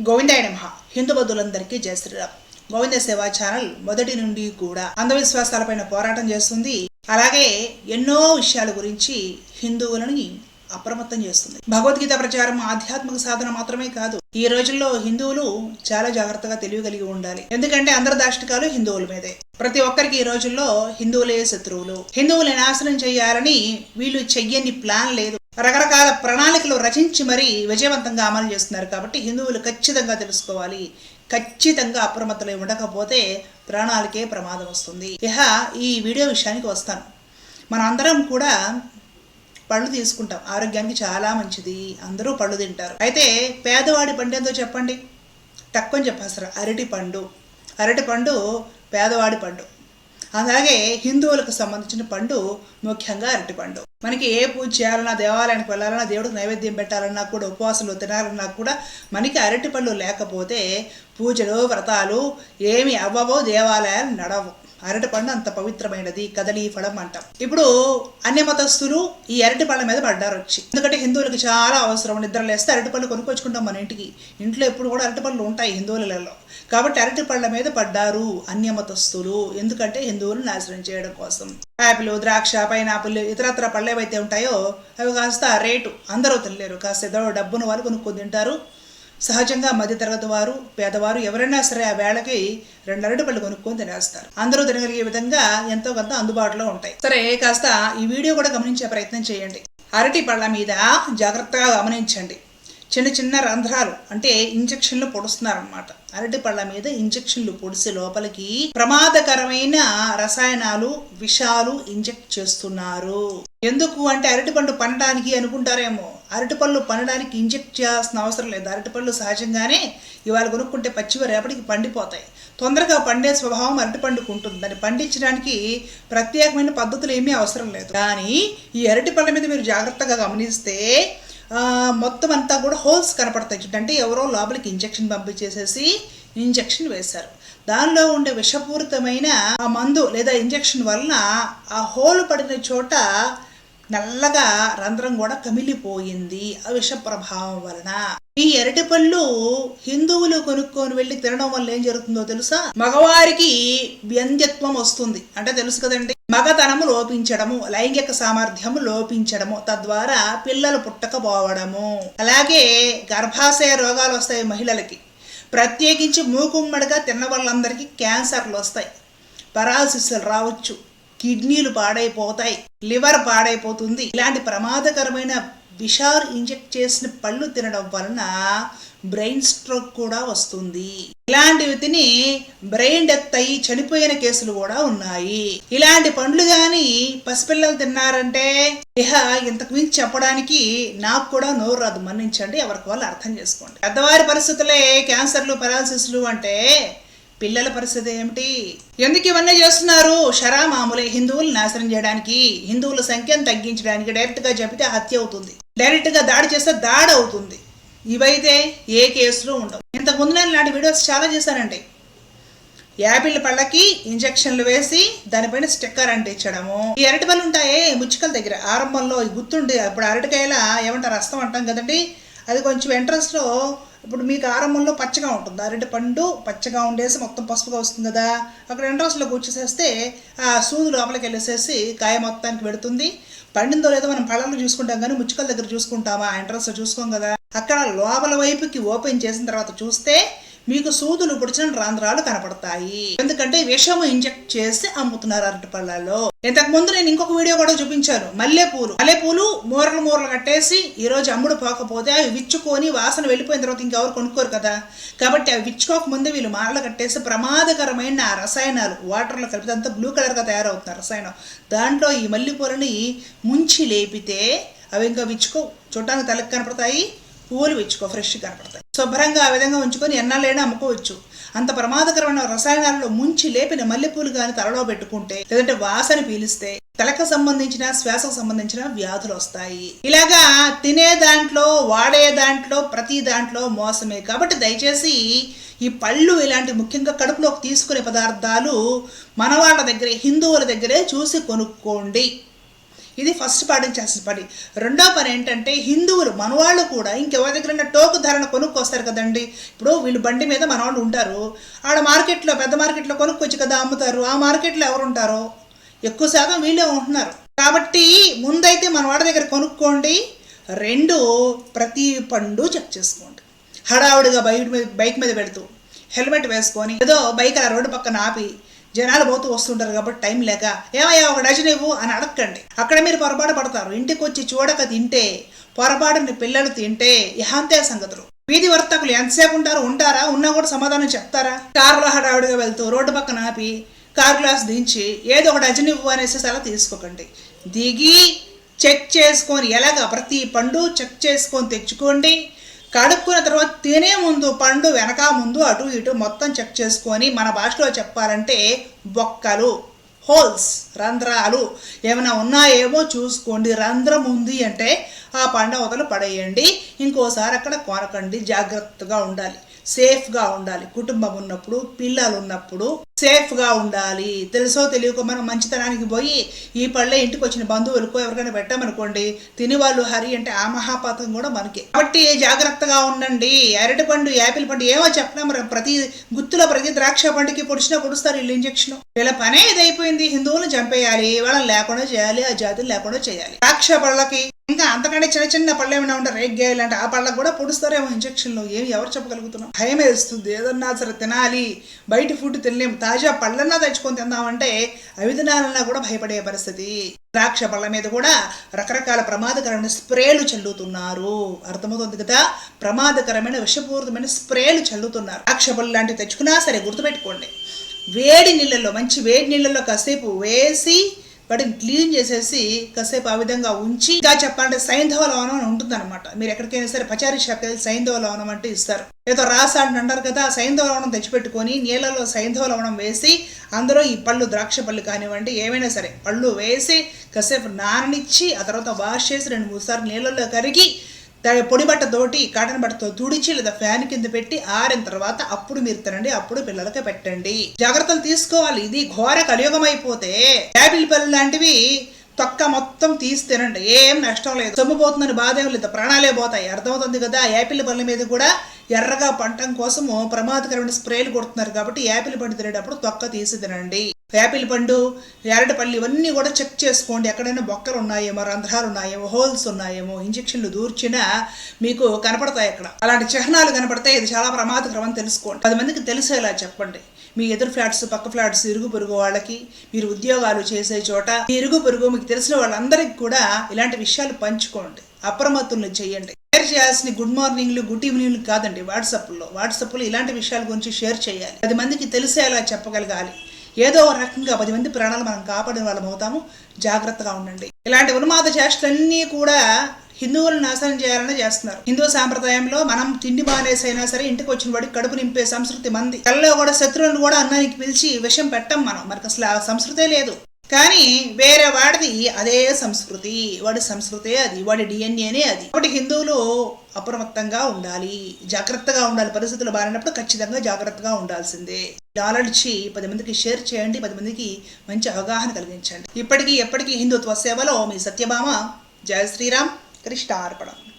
గోవిందాయ నమ. హిందూ బంధువులందరికీ జయ శ్రీరామ్. గోవింద సేవా ఛానల్ మొదటి నుండి కూడా అంధవిశ్వాసాలపైన పోరాటం చేస్తుంది. అలాగే ఎన్నో విషయాల గురించి హిందువులని అప్రమత్తం చేస్తుంది. భగవద్గీత ప్రచారం ఆధ్యాత్మిక సాధన మాత్రమే కాదు ఈ రోజుల్లో హిందువులు చాలా జాగ్రత్తగా తెలివి కలిగి ఉండాలి. ఎందుకంటే అందరి దాష్టికాలు హిందువుల మీదే. ప్రతి ఒక్కరికి ఈ రోజుల్లో హిందువులే శత్రువులు. హిందువులు నాశనం చేయాలని వీళ్ళు చెయ్యని ప్లాన్ లేదు. రకరకాల ప్రణాళికలు రచించి మరీ విజయవంతంగా అమలు చేస్తున్నారు కాబట్టి హిందువులు ఖచ్చితంగా తెలుసుకోవాలి. ఖచ్చితంగా అప్రమత్తలు ఉండకపోతే ప్రాణాలకే ప్రమాదం వస్తుంది. ఇహ ఈ వీడియో విషయానికి వస్తాను. మనందరం కూడా పళ్ళు తీసుకుంటాం. ఆరోగ్యానికి చాలా మంచిది. అందరూ పళ్ళు తింటారు. అయితే పేదవాడి పండు ఏందో చెప్పండి? తక్కువ చెప్పేస్తారు అరటి పండు. అరటి పండు పేదవాడి పండు. అలాగే హిందువులకు సంబంధించిన పండు ముఖ్యంగా అరటి పండు. మనకి ఏ పూజ చేయాలన్నా దేవాలయానికి వెళ్ళాలన్నా దేవుడికి నైవేద్యం పెట్టాలన్నా కూడా ఉపవాసాలు తినాలన్నా కూడా మనకి అరటి పళ్ళు లేకపోతే పూజలు వ్రతాలు ఏమి అవ్వవో దేవాలయాలు నడవు. అరటి పండు అంత పవిత్రమైనది కదలి ఫలం అంటాం. ఇప్పుడు అన్య మతస్థులు ఈ అరటి పళ్ళ మీద పడ్డారు వచ్చి. ఎందుకంటే హిందువులకు చాలా అవసరం నిద్ర లేస్తే అరటి పళ్ళు కొనుక్కొచ్చుకుంటాం మన ఇంటికి. ఇంట్లో ఎప్పుడు కూడా అరటి పళ్ళు ఉంటాయి హిందువులలో. కాబట్టి అరటి పళ్ళ మీద పడ్డారు అన్య మతస్థులు. ఎందుకంటే హిందువులు నాశనం చేయడం కోసం. యాపిల్ ద్రాక్ష పైనాపిల్ ఇతరత్ర పళ్ళు ఏవైతే ఉంటాయో అవి కాస్త రేటు. అందరూ తినలేరు. కాస్త ఏదో డబ్బును వాళ్ళు కొనుక్కొని తింటారు. సహజంగా మధ్యతరగతి వారు పేదవారు ఎవరైనా సరే ఆ వేళకి రెండు అరటి పళ్ళు కొనుక్కొని తినేస్తారు. అందరూ తినగలిగే విధంగా ఎంతో కొంత అందుబాటులో ఉంటాయి. సరే కాస్త ఈ వీడియో కూడా గమనించే ప్రయత్నం చేయండి. అరటి పళ్ళ మీద జాగ్రత్తగా గమనించండి. చిన్న చిన్న రంధ్రాలు అంటే ఇంజక్షన్లు పొడుస్తున్నారనమాట అరటి పళ్ళ మీద ఇంజక్షన్లు పొడిసి లోపలికి ప్రమాదకరమైన రసాయనాలు విషాలు ఇంజెక్ట్ చేస్తున్నారు. ఎందుకు అంటే అరటిపండు పండడానికి అనుకుంటారేమో. అరటిపళ్ళు పండడానికి ఇంజెక్ట్ చేయాల్సిన అవసరం లేదు. అరటిపళ్ళు సహజంగానే ఇవాళ కొనుక్కుంటే పచ్చివ రేపటికి పండిపోతాయి. తొందరగా పండే స్వభావం అరటిపండుకు ఉంటుంది. దాన్ని పండించడానికి ప్రత్యేకమైన పద్ధతులు ఏమీ అవసరం లేదు. కానీ ఈ అరటిపళ్ళ మీద మీరు జాగ్రత్తగా గమనిస్తే మొత్తం అంతా కూడా హోల్స్ కనపడతాయి అంటే ఎవరో లోపలికి ఇంజెక్షన్ పంపించేసేసి ఇంజెక్షన్ వేశారు. దానిలో ఉండే విషపూరితమైన ఆ మందు లేదా ఇంజెక్షన్ వలన ఆ హోల్ పడిన చోట నల్లగా రంధ్రం కూడా కమిలిపోయింది ఆ విష ప్రభావం వలన. ఈ అరటిపళ్ళు హిందువులు కొనుక్కొని వెళ్ళి తినడం వల్ల ఏం జరుగుతుందో తెలుసా? మగవారికి వ్యంగ్యత్వం వస్తుంది. అంటే తెలుసు కదండి మగతనము లోపించడము లైంగిక సామర్థ్యము లోపించడము తద్వారా పిల్లలు పుట్టకపోవడము. అలాగే గర్భాశయ రోగాలు వస్తాయి మహిళలకి. ప్రత్యేకించి మూకుమ్మడిగా తిన్న వాళ్ళందరికీ క్యాన్సర్లు వస్తాయి. పరాలసిస్లు రావచ్చు. కిడ్నీలు పాడైపోతాయి లివర్ పాడైపోతుంది. ఇలాంటి ప్రమాదకరమైన బిషార్ ఇంజెక్ట్ చేసిన పళ్ళు తినడం వలన బ్రెయిన్ స్ట్రోక్ కూడా వస్తుంది. ఇలాంటివి తిని బ్రెయిన్ డెత్ అయ్యి చనిపోయిన కేసులు కూడా ఉన్నాయి. ఇలాంటి పండ్లు గాని పసిపిల్లలు తిన్నారంటే ఇహ ఇంతకు మించి చెప్పడానికి నాకు కూడా నోరు రాదు. మన్నించండి ఎవరికి వాళ్ళు అర్థం చేసుకోండి. పెద్దవారి పరిస్థితులే క్యాన్సర్లు పెరాలసిస్లు అంటే పిల్లల పరిస్థితి ఏమిటి? ఎందుకు ఇవన్నీ చేస్తున్నారు? షరా మామూలే హిందువులు నాశనం చేయడానికి హిందువుల సంఖ్యను తగ్గించడానికి డైరెక్ట్గా చెబితే హత్య అవుతుంది. డైరెక్ట్గా దాడి చేస్తే దాడి అవుతుంది. ఇవైతే ఏ కేసులు ఉండవు. ఇంతకుముందు నేను ఇలాంటి వీడియోస్ చాలా చేశానండి. యాపిల్ పళ్ళకి ఇంజక్షన్లు వేసి దానిపైన స్టిక్కర్ అంటించడము. ఈ అరటి పళ్ళు ఉంటాయే ముచ్చికల దగ్గర. ఆరంభంలో గుర్తుండే గుర్తుండి అరటికాయలా అరటికాయల ఏమంటారు రసం అంటాం కదండి. అది కొంచెం ఇంట్రెస్ట్లో ఇప్పుడు మీకు ఆరంభంలో పచ్చగా ఉంటుంది. అరటి పండు పచ్చగా ఉండేసి మొత్తం పసుపుగా వస్తుంది కదా. అక్కడ ఎంట్రన్స్లో వచ్చేసేస్తే ఆ సూది లోపలికి వెళ్ళేసేసి కాయ మొత్తానికి పెడుతుంది. పండిందో లేదో మనం పళ్ళలో చూసుకుంటాం కానీ ముచ్చుకల దగ్గర చూసుకుంటామా? ఎంట్రన్స్ చూసుకోం కదా. అక్కడ లోపల వైపుకి ఓపెన్ చేసిన తర్వాత చూస్తే మీకు సూదులు పొడిచిన రంధ్రాలు కనపడతాయి. ఎందుకంటే విషము ఇంజెక్ట్ చేసి అమ్ముతున్నారు అరటి పళ్ళలో. ఇంతకు ముందు నేను ఇంకొక వీడియో కూడా చూపించాను. మల్లెపూలు మల్లెపూలు మూరలు మూరలు కట్టేసి ఈ రోజు అమ్ముడు పోకపోతే అవి విచ్చుకొని వాసన వెళ్ళిపోయిన తర్వాత ఇంకెవరు కొనుక్కోరు కదా. కాబట్టి అవి విచ్చుకోక ముందు వీళ్ళు మారలు కట్టేసి ప్రమాదకరమైన ఆ రసాయనాలు వాటర్లో కలిపితే అంతా బ్లూ కలర్గా తయారవుతుంది రసాయనం. దాంట్లో ఈ మల్లెపూలని ముంచి లేపితే అవి ఇంకా విచ్చుకో చూడటానికి తలకి కనపడతాయి పువ్వులు విచ్చుకో ఫ్రెష్ కనపడతాయి. శుభ్రంగా ఆ విధంగా ఉంచుకొని ఎన్నాళ్ళైనా అమ్ముకోవచ్చు. అంత ప్రమాదకరమైన రసాయనాలలో ముంచి లేపిన మల్లెపూలు కానీ తలలో పెట్టుకుంటే లేదంటే వాసన పీలిస్తే తలకు సంబంధించిన శ్వాసకు సంబంధించిన వ్యాధులు వస్తాయి. ఇలాగా తినే దాంట్లో వాడే దాంట్లో ప్రతి దాంట్లో మోసమే. కాబట్టి దయచేసి ఈ పళ్ళు ఇలాంటి ముఖ్యంగా కడుపులోకి తీసుకునే పదార్థాలు మనవాళ్ళ దగ్గరే హిందువుల దగ్గరే చూసి కొనుక్కోండి. ఇది ఫస్ట్ పాటించాల్సిన పని. రెండో పని ఏంటంటే హిందువులు మనవాళ్ళు కూడా ఇంకెవరి దగ్గర టోకు ధరను కొనుక్కొస్తారు కదండి. ఇప్పుడు వీళ్ళు బండి మీద మనవాళ్ళు ఉంటారు. ఆడ మార్కెట్లో పెద్ద మార్కెట్లో కొనుక్కొచ్చి కదా అమ్ముతారు. ఆ మార్కెట్లో ఎవరు ఉంటారో ఎక్కువ శాతం వీళ్ళే ఉంటున్నారు. కాబట్టి ముందైతే మన వాడి దగ్గర కొనుక్కోండి. రెండు ప్రతి పండు చెక్ చేసుకోండి. హడావుడిగా బైక్ మీద బైక్ మీద పెడుతూ హెల్మెట్ వేసుకొని ఏదో బైక్ ఆ రోడ్డు పక్కన ఆపి జనాలు పోతూ వస్తుంటారు కాబట్టి టైం లేక ఏమయ్యా ఒక డజన్ ఇవ్వు అని అడగండి అక్కడ మీరు పొరపాటు పడతారు. ఇంటికి వచ్చి చూడక తింటే పొరపాటుని పిల్లలు తింటే ఇహాంతే సంగతులు. వీధి వర్తకులు ఎంతసేపు ఉంటారు ఉంటారా? ఉన్నా కూడా సమాధానం చెప్తారా? కారులో హడావుడిగా వెళ్తూ రోడ్డు పక్కన ఆపి కార్ గ్లాస్ దించి ఏదో ఒక డజన్ ఇవ్వు అనేసి అలా తీసుకోకండి. దిగి చెక్ చేసుకొని ఎలాగ? ప్రతి పండు చెక్ చేసుకొని తెచ్చుకోండి. కడుక్కున్న తర్వాత తినే ముందు పండు వెనక ముందు అటు ఇటు మొత్తం చెక్ చేసుకొని మన భాషలో చెప్పాలంటే బొక్కలు హోల్స్ రంధ్రాలు ఏమైనా ఉన్నాయేమో చూసుకోండి. రంధ్రం ఉంది అంటే ఆ పండు అవతల పడేయండి. ఇంకోసారి అక్కడ కొనకండి. జాగ్రత్తగా ఉండాలి. సేఫ్గా ఉండాలి. కుటుంబం ఉన్నప్పుడు పిల్లలు ఉన్నప్పుడు సేఫ్గా ఉండాలి. తెలుసో తెలియక మనం మంచితనానికి పోయి ఈ పళ్ళే ఇంటికి వచ్చిన బంధువులకు ఎవరికైనా పెట్టామనుకోండి తిని వాళ్ళు హరి అంటే ఆ మహాపాతం కూడా మనకి. కాబట్టి జాగ్రత్తగా ఉండండి. అరటి పండు యాపిల్ పండు ఏమో చెప్పినా మరి ప్రతి గుత్తులో ప్రతి ద్రాక్ష పండుకి పొడిచినా పొడుస్తారు వీళ్ళు ఇంజక్షన్. వీళ్ళ పనే ఇదైపోయింది. హిందువులను చంపేయాలి. వాళ్ళని లేకుండా చేయాలి. ఆ జాతులు లేకుండా చేయాలి. ద్రాక్ష పళ్ళకి ఇంకా అంతకంటే చిన్న చిన్న పళ్ళు ఏమైనా ఉంటే రేగ్గాయలు అంటే ఆ పళ్ళకు కూడా పొడుస్తారేమో ఇంజక్షన్లు ఏమి? ఎవరు చెప్పగలుగుతున్నాం భయం వేస్తుంది. ఏదన్నా సరే తినాలి. బయట ఫుడ్ తినలేము. తాజా పళ్ళన్నా తెచ్చుకొని తిందామంటే అవి తినాలన్నా కూడా భయపడే పరిస్థితి. ద్రాక్ష పళ్ళ మీద కూడా రకరకాల ప్రమాదకరమైన స్ప్రేలు చల్లుతున్నారు. అర్థమవుతుంది కదా? ప్రమాదకరమైన విషపూరితమైన స్ప్రేలు చల్లుతున్నారు. ద్రాక్ష పళ్ళు లాంటివి తెచ్చుకున్నా సరే గుర్తుపెట్టుకోండి. వేడి నీళ్ళల్లో మంచి వేడి నీళ్ళల్లో కాసేపు వేసి వాటిని క్లీన్ చేసేసి కాసేపు ఆ విధంగా ఉంచి ఇంకా చెప్పాలంటే సైంధవ లవణం అని ఉంటుంది అనమాట మీరు ఎక్కడికైనా సరే పచారీ షాప్కి వెళ్ళి సైంధవ లవణం అంటే ఇస్తారు. ఏదో రాస అని అంటారు కదా సైంధవ లవణం తెచ్చిపెట్టుకొని నీళ్ళలో సైంధవ లవణం వేసి అందులో ఈ పళ్ళు ద్రాక్ష పళ్ళు కానివ్వండి ఏమైనా సరే పళ్ళు వేసి కాసేపు నాననిచ్చి ఆ తర్వాత వాష్ చేసి రెండు మూడు సార్లు నీళ్ళల్లో కరిగి దాని పొడి బట్టతోటి కాటన్ బట్టతో తుడిచి లేదా ఫ్యాన్ కింద పెట్టి ఆరిన తర్వాత అప్పుడు మీరు తినండి అప్పుడు పిల్లలకి పెట్టండి. జాగ్రత్తలు తీసుకోవాలి. ఇది ఘోర కలియుగం అయిపోతే యాపిల్ పళ్ళు లాంటివి తొక్క మొత్తం తీసి తినండి. ఏం నష్టం లేదు. సొమ్ము పోతుందని బాధ ఏం లేదు. ప్రాణాలే పోతాయి. అర్థమవుతుంది కదా? యాపిల్ పళ్ళ మీద కూడా ఎర్రగా పంటం కోసము ప్రమాదకరమైన స్ప్రేలు కొడుతున్నారు కాబట్టి యాపిల్ పండు తినేటప్పుడు తొక్క తీసి తినండి. యాపిల్ పండు ఎరటిపళ్ళు ఇవన్నీ కూడా చెక్ చేసుకోండి. ఎక్కడైనా బొక్కలు ఉన్నాయేమో రంధ్రాలు ఉన్నాయేమో హోల్స్ ఉన్నాయేమో ఇంజక్షన్లు దూర్చినా మీకు కనపడతాయి అక్కడ. అలాంటి చిహ్నాలు కనపడితే ఇది చాలా ప్రమాదకరం అని తెలుసుకోండి. పది మందికి తెలిసేలా చెప్పండి. మీ ఎదురు ఫ్లాట్స్ పక్క ఫ్లాట్స్ ఇరుగు పొరుగు వాళ్ళకి మీరు ఉద్యోగాలు చేసే చోట మీ ఇరుగు పొరుగు మీకు తెలిసిన వాళ్ళందరికీ కూడా ఇలాంటి విషయాలు పంచుకోండి. అప్రమత్తుల్ని చేయండి. షేర్ చేయాల్సిన గుడ్ మార్నింగ్లు గుడ్ ఈవినింగ్లు కాదండి వాట్సాప్లో. వాట్సాప్లో ఇలాంటి విషయాల గురించి షేర్ చేయాలి. పది మందికి తెలిసేలా చెప్పగలగాలి. ఏదో ఒక రకంగా పది మంది ప్రాణాలు మనం కాపాడిన వాళ్ళం అవుతాము. జాగ్రత్తగా ఉండండి. ఇలాంటి ఉన్మాద చేష్టలన్నీ కూడా హిందువులను నాశనం చేయాలని చేస్తున్నారు. హిందూ సాంప్రదాయంలో మనం తిండి మానేసైనా సరే ఇంటికి వచ్చిన వాడికి కడుపు నింపే సంస్కృతి మంది. కళ్ళలో కూడా శత్రువులను కూడా అన్నానికి పిలిచి విషం పెట్టం మనం. మనకు అసలు ఆ సంస్కృతే లేదు. కానీ వేరే వాడిది అదే సంస్కృతి. వాడి సంస్కృతే అది వాడి డిఎన్ఏనే అది. కాబట్టి హిందువులు అప్రమత్తంగా ఉండాలి. జాగ్రత్తగా ఉండాలి. పరిస్థితులు బారినప్పుడు ఖచ్చితంగా జాగ్రత్తగా ఉండాల్సిందే. నాలెడ్జ్ పది మందికి షేర్ చేయండి. పది మందికి మంచి అవగాహన కలిగించండి. ఇప్పటికీ ఎప్పటికీ హిందుత్వ సేవలో మీ సత్యభామ. జయ శ్రీరామ్. కృష్ణార్పణం.